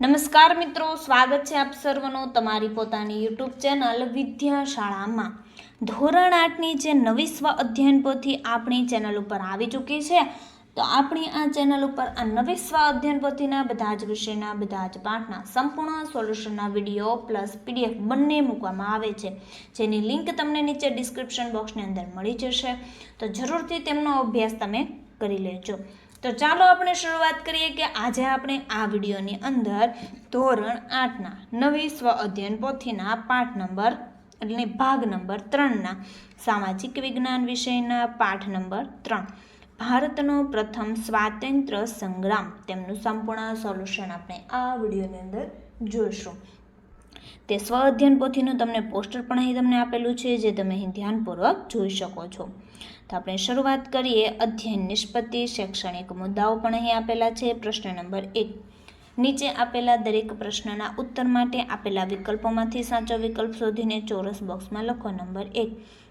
નમસ્કાર મિત્રો, સ્વાગત છે આપ સર્વનું તમારી પોતાની યુટ્યુબ ચેનલ વિદ્યાશાળામાં. ધોરણ આઠની જે નવી સ્વ અધ્યયન પોથી આપણી ચેનલ ઉપર આવી ચૂકી છે, તો આપણી આ ચેનલ ઉપર આ નવી સ્વ અધ્યયન પોથીના બધા જ વિષયના, બધા જ પાઠના સંપૂર્ણ સોલ્યુશનના વીડિયો પ્લસ પીડીએફ બંને મૂકવામાં આવે છે. જેની લિંક તમને નીચે ડિસ્ક્રિપ્શન બોક્સની અંદર મળી જશે. તો જરૂરથી તેમનો અભ્યાસ તમે કરી લેજો. તો ચાલો આપણે શરૂઆત કરીએ કે આજે આપણે આ વિડીયોની અંદર ધોરણ આઠના નવી સ્વ અધ્યયન પોથીના પાઠ નંબર એટલે ભાગ નંબર ત્રણના સામાજિક વિજ્ઞાન વિષયના પાઠ નંબર ત્રણ. ભારતનો પ્રથમ સ્વાતંત્ર્ય સંગ્રામ. તેમનું સંપૂર્ણ સોલ્યુશન આપણે આ વિડીયોની અંદર જોઈશું. તે સ્વ અધ્યયન પોથીનું તમને પોસ્ટર પણ અહીં તમને આપેલું છે, જે તમે અહીં ધ્યાનપૂર્વક જોઈ શકો છો. તો આપણે શરૂઆત કરીએ, અધ્યયન નિષ્પત્તિ, શૈક્ષણિક મુદ્દાઓ પણ અહીં આપેલા છે, પ્રશ્ન નંબર એક. નીચે આપેલા દરેક પ્રશ્નના ઉત્તર માટે આપેલા વિકલ્પોમાંથી સાચો વિકલ્પ શોધીને ચોરસ બોક્સમાં લખો નંબર એક.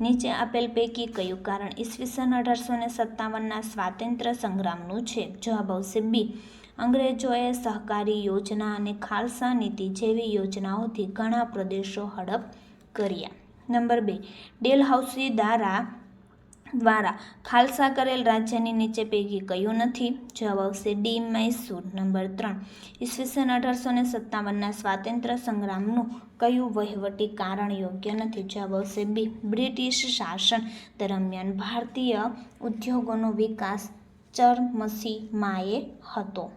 નીચે આપેલ પૈકી કયું કારણ ઈસવીસન અઢારસો ને સત્તાવનના સ્વાતંત્ર્ય સંગ્રામનું છે? જવાબ આવશે બી. અંગ્રેજોએ સહકારી યોજના અને ખાલસા નીતિ જેવી યોજનાઓથી ઘણા પ્રદેશો હડપ કર્યા. નંબર બે, ડેલહાઉસી દ્વારા દ્વારા ખાલસા કરેલ રાજ્યની નીચે પૈકી કયું નથી? જવાબ આવશે ડી, મૈસૂર. નંબર ત્રણ, ઈસવીસન અઢારસો ને સત્તાવનના સ્વાતંત્ર્ય સંગ્રામનું કયું વહીવટી કારણ યોગ્ય નથી? જવાબ આવશે બી, બ્રિટિશ શાસન દરમિયાન ભારતીય ઉદ્યોગોનો વિકાસ ચરમસીમાએ હતો.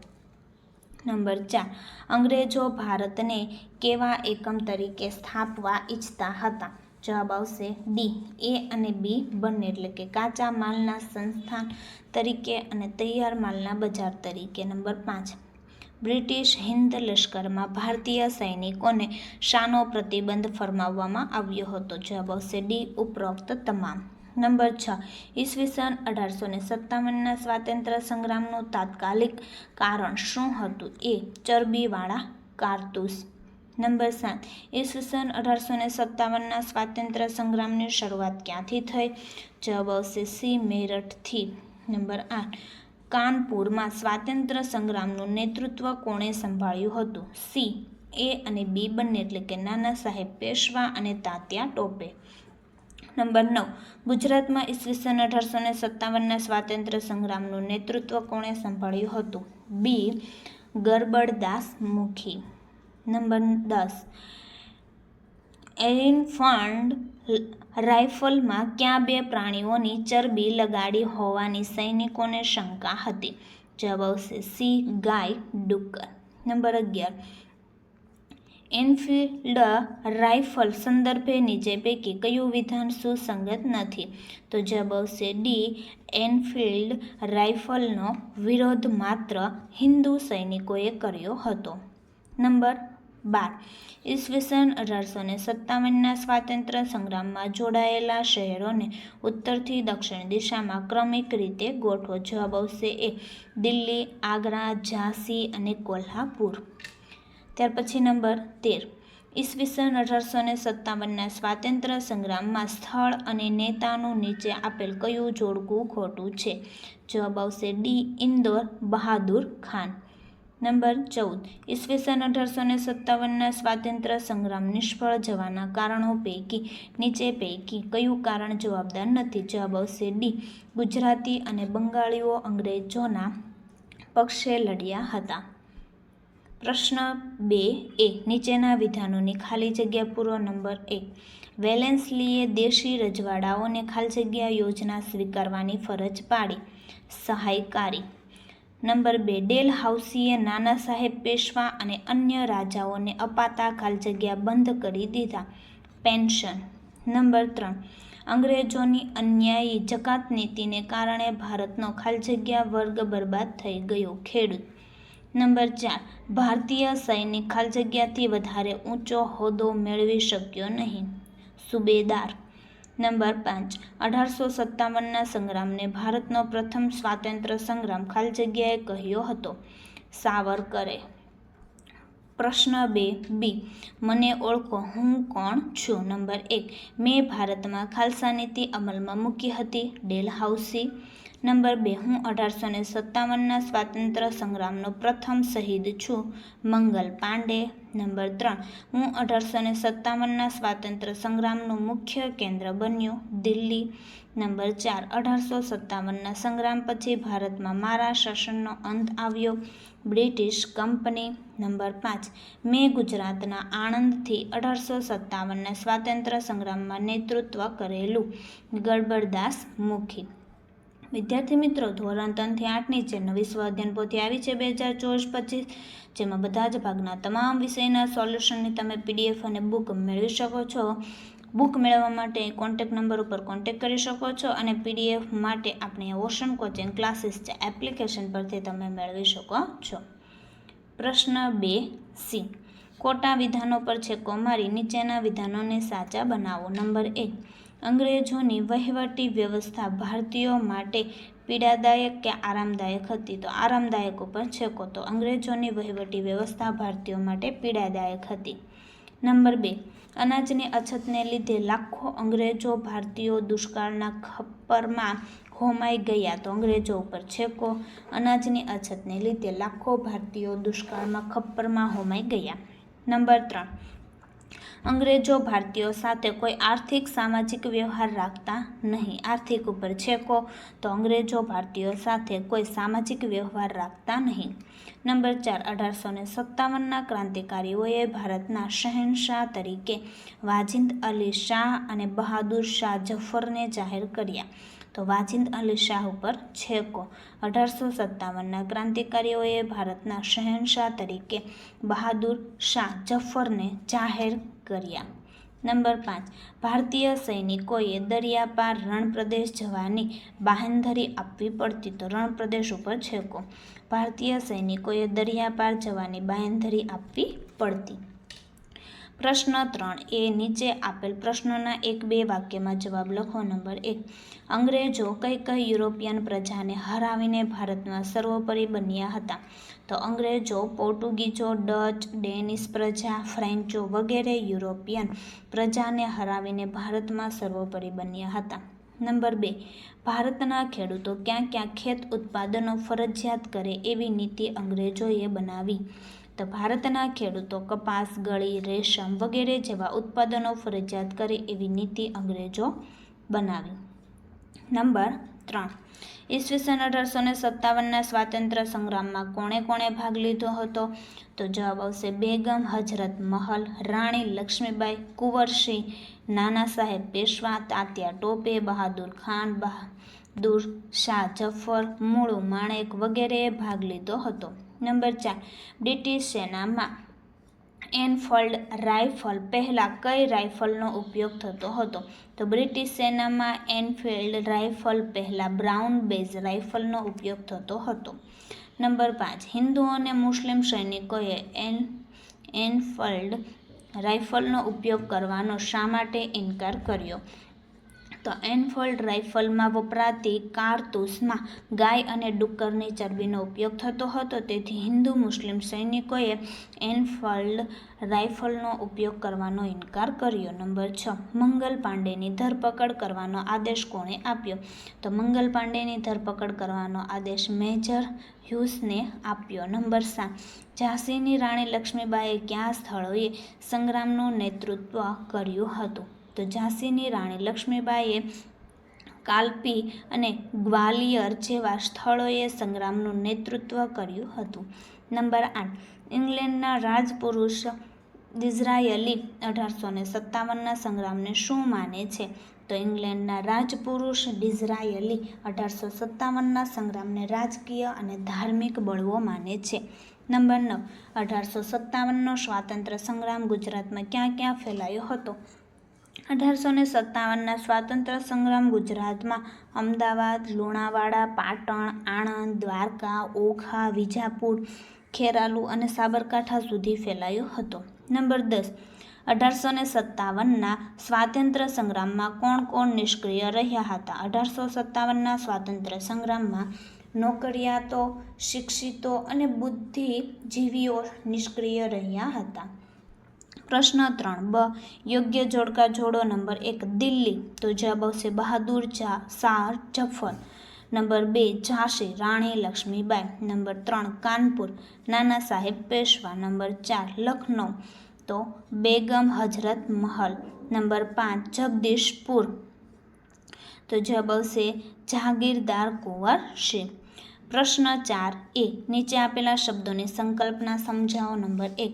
નંબર ચાર. અંગ્રેજો ભારતને કેવા એકમ તરીકે સ્થાપવા ઈચ્છતા હતા? જવાબ આવશે ડી. એ અને બી બંને, એટલે કે કાચા માલના સંસ્થાન તરીકે અને તૈયાર માલના બજાર તરીકે. નંબર પાંચ. બ્રિટિશ હિન્દ લશ્કરમાં ભારતીય સૈનિકોને શાનો પ્રતિબંધ ફરમાવવામાં આવ્યો હતો? જવાબ આવશે ડી. ઉપરોક્ત તમામ. નંબર છ. ઈસવીસન અઢારસો ને સત્તાવનના સ્વાતંત્ર્ય સંગ્રામનું તાત્કાલિક કારણ શું હતું? એ, ચરબીવાળા કારતૂસ. નંબર સાત. ઈસવીસન અઢારસો ને સત્તાવનના સ્વાતંત્ર્ય સંગ્રામની શરૂઆત ક્યાંથી થઈ? જવાબ આવશે સી, મેરઠથી. નંબર આઠ. કાનપુરમાં સ્વાતંત્ર્ય સંગ્રામનું નેતૃત્વ કોણે સંભાળ્યું હતું? સી, એ અને બી બંને, એટલે કે નાના સાહેબ પેશવા અને તાત્યા ટોપે. નંબર નવ. ગુજરાતમાં ઈસવીસન અઢારસો ને સત્તાવનના સ્વાતંત્ર્ય સંગ્રામનું નેતૃત્વ કોણે સંભાળ્યું હતું? બી. ગરબડદાસ મુખી. નંબર દસ. એલિફન્ટ રાઇફલમાં ક્યાં બે પ્રાણીઓની ચરબી લગાડી હોવાની સૈનિકોને શંકા હતી? જવાબ આવશે સી. ગાય ડુક્કર. નંબર અગિયાર. એનફિલ્ડ રાઇફલ સંદર્ભે નીચે પૈકી કયું વિધાન સુસંગત નથી? તો જવાબ આવશે ડી, એનફિલ્ડ રાઇફલનો વિરોધ માત્ર હિન્દુ સૈનિકોએ કર્યો હતો. નંબર બાર. ઈસવીસન અઢારસો ને સત્તાવનના સ્વાતંત્ર્ય સંગ્રામમાં જોડાયેલા શહેરોને ઉત્તરથી દક્ષિણ દિશામાં ક્રમિક રીતે ગોઠવો. જવાબ આવશે એ, દિલ્હી, આગ્રા, ઝાંસી અને કોલ્હાપુર. ત્યાર પછી નંબર તેર. ઈસવીસન અઢારસો ને સત્તાવનના સ્વાતંત્ર્ય સંગ્રામમાં સ્થળ અને નેતાનું નીચે આપેલ કયું જોડકું ખોટું છે? જવાબ આવશે ડી, ઇન્દોર બહાદુર ખાન. નંબર ચૌદ. ઈસવીસન અઢારસો ને સત્તાવનના સ્વાતંત્ર્ય સંગ્રામ નિષ્ફળ જવાના કારણો પૈકી, નીચે પૈકી કયું કારણ જવાબદાર નથી? જવાબ આવશે ડી, ગુજરાતી અને બંગાળીઓ અંગ્રેજોના પક્ષે લડ્યા હતા. પ્રશ્ન બે એ, નીચેના વિધાનોની ખાલી જગ્યા પૂરો નંબર એક. વેલેન્સલીએ દેશી રજવાડાઓને ખાલી જગ્યા યોજના સ્વીકારવાની ફરજ પાડી. સહાયકારી. નંબર બે, ડેલ હાઉસીએ નાના સાહેબ પેશવા અને અન્ય રાજાઓને અપાતા ખાલી જગ્યા બંધ કરી દીધા. પેન્શન. નંબર ત્રણ, અંગ્રેજોની અન્યાયી જકાત નીતિને કારણે ભારતનો ખાલી જગ્યા વર્ગ બરબાદ થઈ ગયો. ખેડૂત. નંબર ચાર. ભારતીય સૈનિક ખાલી જગ્યાથી વધારે ઊંચો હોદ્દો મેળવી શક્યો નહીં. સુબેદાર. નંબર પાંચ. અઢારસો સત્તાવનના સંગ્રામને ભારતનો પ્રથમ સ્વાતંત્ર્ય સંગ્રામ ખાલી જગ્યાએ કહ્યો હતો. સાવરકરે. પ્રશ્ન બે. બી. મને ઓળખો હું કોણ છું? નંબર એક. મેં ભારતમાં ખાલસા નીતિ અમલમાં મૂકી હતી. ડેલ હાઉસી નંબર બે, હું અઢારસો ને સત્તાવનના સ્વાતંત્ર્ય સંગ્રામનો પ્રથમ શહીદ છું, મંગલ પાંડે. નંબર ત્રણ, હું અઢારસો ને સત્તાવનના સ્વાતંત્ર્ય સંગ્રામનું મુખ્ય કેન્દ્ર બન્યું, દિલ્હી. નંબર ચાર, અઢારસો સત્તાવનના સંગ્રામ પછી ભારતમાં મારા શાસનનો અંત આવ્યો, બ્રિટિશ કંપની. નંબર પાંચ, મેં ગુજરાતના આણંદથી અઢારસો સત્તાવનના સ્વાતંત્ર્ય સંગ્રામમાં નેતૃત્વ કરેલું ગડબડદાસ મુખી. વિદ્યાર્થી મિત્રો, ધોરણ ત્રણથી આઠની જે નવી સ્વાધ્યાન પોથી આવી છે બે હજાર ચોવીસ પચીસ, જેમાં બધા જ ભાગના તમામ વિષયના સોલ્યુશનની તમે પીડીએફ અને બુક મેળવી શકો છો. બુક મેળવવા માટે કોન્ટેક નંબર ઉપર કોન્ટેક કરી શકો છો અને પીડીએફ માટે આપણે ઓશન કોચિંગ ક્લાસીસ છે એપ્લિકેશન પરથી તમે મેળવી શકો છો. પ્રશ્ન બે સી કોટા વિધાનો પર છે કોમારી નીચેના વિધાનોને સાચા બનાવો. નંબર એક અંગ્રેજોની વહીવટી વ્યવસ્થા ભારતીયો માટે પીડાદાયક કે આરામદાયક હતી? તો આરામદાયક ઉપર છેકો. તો અંગ્રેજોની વહીવટી વ્યવસ્થા ભારતીયો માટે પીડાદાયક હતી. નંબર બે. અનાજની અછતને લીધે લાખો અંગ્રેજો ભારતીયો દુષ્કાળના ખપ્પરમાં હોમાઈ ગયા. તો અંગ્રેજો ઉપર છેકો. અનાજની અછતને લીધે લાખો ભારતીયો દુષ્કાળમાં ખપ્પરમાં હોમાઈ ગયા. નંબર ત્રણ. અંગ્રેજો ભારતીયો સાથે કોઈ આર્થિક, સામાજિક વ્યવહાર રાખતા નહીં. આર્થિક ઉપર છેકો તો અંગ્રેજો ભારતીયો સાથે કોઈ સામાજિક વ્યવહાર રાખતા નહીં. નંબર ચાર, અઢારસો ને સત્તાવનના ક્રાંતિકારીઓએ ભારતના શહેનશાહ તરીકે વાજિંદ અલી શાહ અને બહાદુર શાહ જફરને જાહેર કર્યા. તો વાજિંદ અલી શાહ ઉપર છેકો. અઢારસો સત્તાવનના ક્રાંતિકારીઓએ ભારતના શહેનશાહ તરીકે બહાદુર શાહ જફરને જાહેર કર્યા. નંબર પાંચ. ભારતીય સૈનિકોએ દરિયા પાર રણપ્રદેશ જવાની બાહેંધરી આપવી પડતી તો રણપ્રદેશ ઉપર છેકો. ભારતીય સૈનિકોએ દરિયા પાર જવાની બાહેંધરી આપવી પડતી. પ્રશ્ન ત્રણ. એ નીચે આપેલ પ્રશ્નોના એક બે વાક્યમાં જવાબ લખો. નંબર એક. અંગ્રેજો કઈ કઈ યુરોપિયન પ્રજાને હરાવીને ભારતમાં સર્વોપરી બન્યા હતા. તો અંગ્રેજો પોર્ટુગીઝો ડચ, ડેનિશ પ્રજા, ફ્રેન્ચો વગેરે યુરોપિયન પ્રજાને હરાવીને ભારતમાં સર્વોપરી બન્યા હતા. નંબર બે. ભારતના ખેડૂતો ક્યાં ક્યાં ખેત ઉત્પાદનો ફરજિયાત કરે એવી નીતિ અંગ્રેજોએ બનાવી. તો ભારતના ખેડૂતો કપાસ, ગળી, રેશમ વગેરે જેવા ઉત્પાદનો ફરજિયાત કરે એવી નીતિ અંગ્રેજો બનાવી. નંબર ત્રણ. ઈસવીસન અઢારસો ને સત્તાવનના સ્વાતંત્ર્ય સંગ્રામમાં કોણે કોણે ભાગ લીધો હતો? તો જવાબ આવશે બેગમ હજરત મહલ, રાણી લક્ષ્મીબાઈ કુંવરસિંહ, નાના સાહેબ પેશવા, તાત્યા ટોપે, બહાદુર ખાન, બહાદુર શાહ જફર, મૂળુ માણેક વગેરેએ ભાગ લીધો હતો. નંબર ચાર, બ્રિટિશ સેનામાં એનફોલ્ડ રાઇફલ, પહેલાં કઈ રાઇફલનો ઉપયોગ થતો હતો? તો બ્રિટિશ સેનામાં એનફિલ્ડ રાઇફલ, પહેલાં બ્રાઉન બેઝ રાઇફલનો ઉપયોગ થતો હતો. નંબર પાંચ, હિન્દુ અને મુસ્લિમ સૈનિકોએ એન, એનફિલ્ડ રાઇફલનો ઉપયોગ કરવાનો શા માટે ઇનકાર કર્યો? તો એનફોલ્ડ રાઇફલમાં વપરાતી કારતૂસમાં ગાય અને ડુક્કરની ચરબીનો ઉપયોગ થતો હતો. તેથી હિન્દુ મુસ્લિમ સૈનિકોએ એનફોલ્ડ રાઇફલનો ઉપયોગ કરવાનો ઇનકાર કર્યો. નંબર છ, મંગલ પાંડેની ધરપકડ કરવાનો આદેશ કોણે આપ્યો? તો મંગલ પાંડેની ધરપકડ કરવાનો આદેશ મેજર હ્યુસને આપ્યો. નંબર સાત, ઝાંસીની રાણી લક્ષ્મીબાઈએ કયા સ્થળોએ સંગ્રામનું નેતૃત્વ કર્યું હતું? તો ઝાંસીની રાણી લક્ષ્મીબાઈએ કાલપી અને ગ્વાલિયર જેવા સ્થળોએ સંગ્રામનું નેતૃત્વ કર્યું હતું. નંબર આઠ, ઇંગ્લેન્ડના રાજપુરુષ ડિઝરાયલી અઢારસો ને સત્તાવનના સંગ્રામને શું માને છે? તો ઇંગ્લેન્ડના રાજપુરુષ ડિઝરાયલી અઢારસો સત્તાવનના સંગ્રામને રાજકીય અને ધાર્મિક બળવો માને છે. નંબર નવ, અઢારસો સત્તાવનનો સ્વાતંત્ર્ય સંગ્રામ ગુજરાતમાં ક્યાં ક્યાં ફેલાયો હતો? અઢારસો ને સત્તાવનના સ્વાતંત્ર્ય સંગ્રામ ગુજરાતમાં અમદાવાદ, લુણાવાડા, પાટણ, આણંદ, દ્વારકા, ઓખા, વિજાપુર, ખેરાલુ અને સાબરકાંઠા સુધી ફેલાયો હતો. નંબર દસ. અઢારસો ને સત્તાવનના સ્વાતંત્ર્ય સંગ્રામમાં કોણ કોણ નિષ્ક્રિય રહ્યા હતા? અઢારસો સત્તાવનના સ્વાતંત્ર્ય સંગ્રામમાં નોકરિયાતો, શિક્ષિતો અને બુદ્ધિજીવીઓ નિષ્ક્રિય રહ્યા હતા. પ્રશ્ન ત્રણ, બ, યોગ્ય જોડકા જોડો, નંબર એક, દિલ્હી, તો જવાબ આવશે બહાદુર જા શાહ, જફર. નંબર બે, ઝાંસી, રાણી, લક્ષ્મીબાઈ. નંબર ત્રણ, કાનપુર, નાના સાહેબ, પેશવા. નંબર ચાર લખનઉ તો બેગમ હજરત મહલ. નંબર પાંચ, જગદીશપુર, તો જવાબ આવશે જાગીરદાર કુંવર છે પ્રશ્ન ચાર, એ, નીચે આપેલા શબ્દોની સંકલ્પના સમજાવો. નંબર એક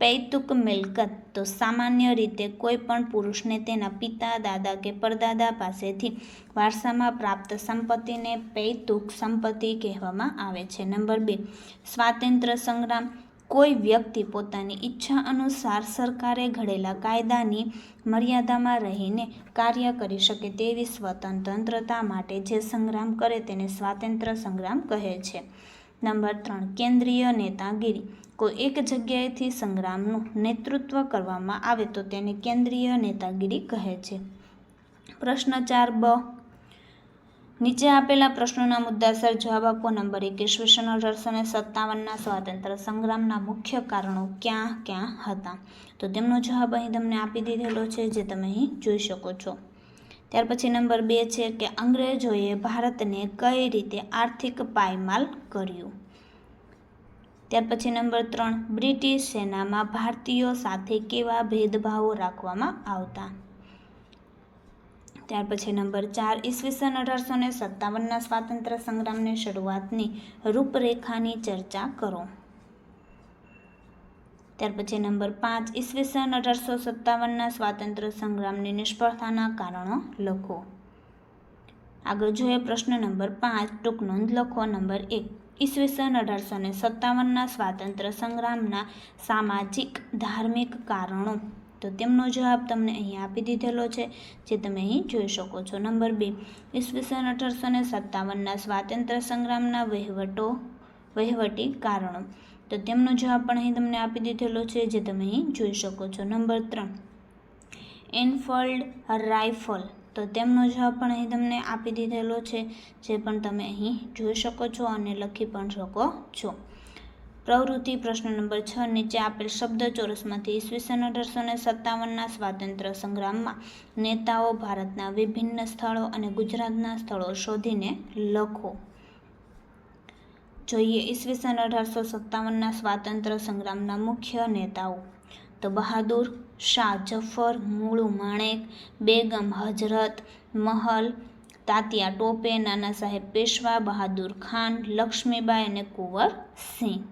પૈતુક મિલકત, તો સામાન્ય રીતે કોઈ પણ પુરુષને તેના પિતા, દાદા કે પરદાદા પાસેથી વારસામાં પ્રાપ્ત સંપત્તિને પૈતુક સંપત્તિ કહેવામાં આવે છે. નંબર બે, સ્વાતંત્ર્ય સંગ્રામ. કોઈ વ્યક્તિ પોતાની ઈચ્છા અનુસાર સરકારે ઘડેલા કાયદાની મર્યાદામાં રહીને કાર્ય કરી શકે તેવી સ્વતંત્રતા માટે જે સંગ્રામ કરે તેને સ્વાતંત્ર્ય સંગ્રામ કહે છે. નંબર ત્રણ, કેન્દ્રીય નેતાગીરી. કોઈ એક જગ્યાએથી સંગ્રામનું નેતૃત્વ કરવામાં આવે તો તેને કેન્દ્રીય નેતાગીરી કહે છે. પ્રશ્ન ચાર, બ. નીચે આપેલા પ્રશ્નોના મુદ્દાસર જવાબ આપો. નંબર એક, ઈસવીસન અઢારસો ને સત્તાવનના સ્વાતંત્ર્ય સંગ્રામના મુખ્ય કારણો ક્યાં ક્યાં હતા? તો તેમનો જવાબ અહીં તમને આપી દીધેલો છે, જે તમે અહીં જોઈ શકો છો. ત્યાર પછી નંબર બે છે કે અંગ્રેજોએ ભારતને કઈ રીતે આર્થિક પાયમાલ કર્યું? ત્યાર પછી નંબર ત્રણ, બ્રિટિશ સેનામાં ભારતીયો સાથે કેવા ભેદભાવો રાખવામાં આવતા? ત્યાર પછી નંબર ચાર, ઈસવીસન અઢારસો ને સત્તાવનના સ્વાતંત્ર્ય સંગ્રામની શરૂઆતની રૂપરેખાની ચર્ચા કરો. ત્યાર પછી નંબર પાંચ ઈસવીસન અઢારસો સત્તાવનના સ્વાતંત્ર્ય સંગ્રામની નિષ્ફળતાના કારણો લખો. આગળ જોઈએ પ્રશ્ન નંબર પાંચ, ટૂંક નોંધ લખો. નંબર એક ઈસવીસન અઢારસો ને સત્તાવનના સ્વાતંત્ર્ય સંગ્રામના સામાજિક, ધાર્મિક કારણો. તો તેમનો જવાબ તમને અહીં આપી દીધેલો છે, જે તમે અહીં જોઈ શકો છો. નંબર બે ઈસવીસન અઢારસો ને સત્તાવનના સ્વાતંત્ર્ય સંગ્રામના વહીવટો વહીવટી કારણો. તો તેમનો જવાબ પણ અહીં તમને આપી દીધેલો છે, જે તમે અહીં જોઈ શકો છો. નંબર ત્રણ. એનફોલ્ડ રાઇફલ તો તેમનો જવાબ પણ અહીં તમને આપી દીધેલો છે, જે પણ તમે અહીં જોઈ શકો છો અને લખી પણ શકો છો. પ્રવૃત્તિ પ્રશ્ન નંબર છ. નીચે આપેલ શબ્દ ચોરસમાંથી ઈસવીસન અઢારસો ને સત્તાવનના સ્વાતંત્ર્ય સંગ્રામમાં નેતાઓ ભારતના વિભિન્ન સ્થળો અને ગુજરાતના સ્થળો શોધીને લખો. જોઈએ ઈસવીસન અઢારસો સત્તાવનના સ્વાતંત્ર્ય સંગ્રામના મુખ્ય નેતાઓ. તો બહાદુર, શાહ જફર, મુળુ માણેક, બેગમ હજરત મહલ, તાતિયા ટોપે, નાના સાહેબ પેશવા, બહાદુર ખાન, લક્ષ્મીબાઈ અને કુંવર સિંહ.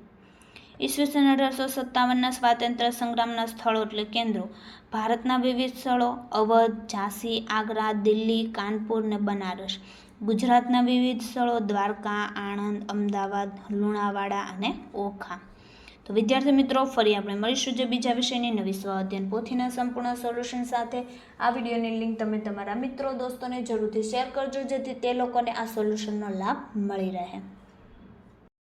ઈસવીસન અઢારસો સત્તાવનના સ્વાતંત્ર્ય સંગ્રામના સ્થળો એટલે કેન્દ્રો. ભારતના વિવિધ સ્થળો અવધ, ઝાંસી, આગ્રા, દિલ્હી, કાનપુર ને બનારસ. ગુજરાતના વિવિધ સ્થળો દ્વારકા, આણંદ, અમદાવાદ, લુણાવાડા અને ઓખા. તો વિદ્યાર્થી મિત્રો, ફરી આપણે મળીશું જે બીજા વિષયની નવી સ્વ અધ્યયન પોથીના સંપૂર્ણ સોલ્યુશન સાથે. આ વિડીયોની લિંક તમે તમારા મિત્રો, દોસ્તોને જરૂરથી શેર કરજો, જેથી તે લોકોને આ સોલ્યુશનનો લાભ મળી રહે.